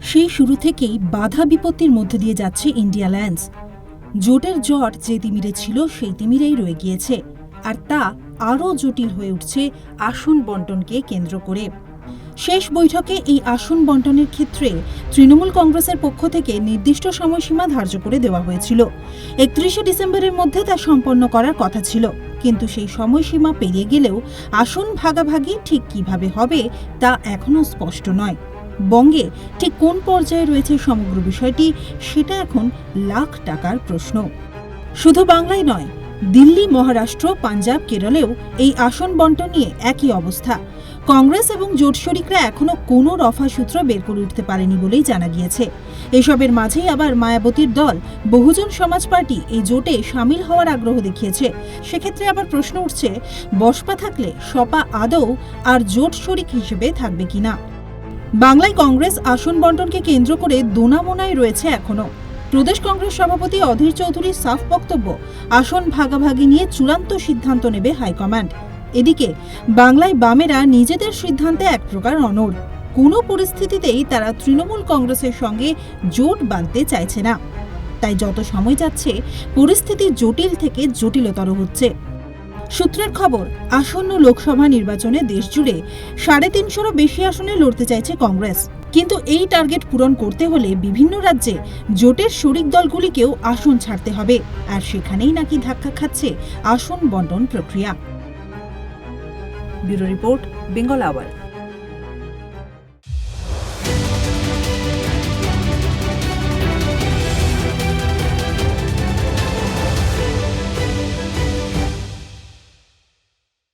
সেই শুরু থেকেই বাধা বিপত্তির মধ্যে দিয়ে যাচ্ছে ইন্ডিয়া ল্যান্ডস। জোটের জট যে তিমিরে ছিল, সেই তিমিরেই রয়ে গিয়েছে। আর তা আরও জটিল হয়ে উঠছে আসন বন্টনকে কেন্দ্র করে। শেষ বৈঠকে এই আসন বন্টনের ক্ষেত্রে তৃণমূল কংগ্রেসের পক্ষ থেকে নির্দিষ্ট সময়সীমা ধার্য করে দেওয়া হয়েছিল। একত্রিশে ডিসেম্বরের মধ্যে তা সম্পন্ন করার কথা ছিল। কিন্তু সেই সময়সীমা পেরিয়ে গেলেও আসন ভাগাভাগি ঠিক কীভাবে হবে তা এখনও স্পষ্ট নয়। বঙ্গে ঠিক কোন পর্যায়ে রয়েছে সমগ্র বিষয়টি, সেটা এখন লাখ টাকার প্রশ্ন। শুধু বাংলায় নয়, দিল্লি, মহারাষ্ট্র, পাঞ্জাব, কেরলেও এই আসন বন্টন নিয়ে একই অবস্থা। কংগ্রেস এবং জোট শরিকরা এখনও কোনো রফা সূত্র বের করে উঠতে পারেনি বলেই জানা গিয়েছে। এসবের মাঝেই আবার মায়াবতীর দল, বহুজন সমাজ পার্টি এই জোটে সামিল হওয়ার আগ্রহ দেখিয়েছে। সেক্ষেত্রে আবার প্রশ্ন উঠছে, বসপা থাকলে সপা আদৌ আর জোট শরিক হিসেবে থাকবে কিনা? বাংলায় কংগ্রেস আসন বন্টনকে কেন্দ্র করে দোনামোনায় রয়েছে এখনও। প্রদেশ কংগ্রেস সভাপতি অধীর চৌধুরীর সাফ বক্তব্য, আসন ভাগাভাগি নিয়ে চূড়ান্ত সিদ্ধান্ত নেবে হাইকমান্ড। এদিকে, বাংলায় বামেরা নিজেদের সিদ্ধান্তে এক প্রকার অনড়। কোনো পরিস্থিতিতেই তারা তৃণমূল কংগ্রেসের সঙ্গে জোট বাঁধতে চাইছে না। তাই যত সময় যাচ্ছে, পরিস্থিতি জটিল থেকে জটিলতর হচ্ছে। সূত্রের খবর, আসন্ন লোকসভা নির্বাচনে দেশজুড়ে সাড়ে তিনশোরও বেশি আসনে লড়তে চাইছে কংগ্রেস। কিন্তু এই টার্গেট পূরণ করতে হলে বিভিন্ন রাজ্যে জোটের শরিক দলগুলিকেও আসন ছাড়তে হবে, আর সেখানেই নাকি ধাক্কা খাচ্ছে আসন বন্টন প্রক্রিয়া। Bureau report, Bengal hour.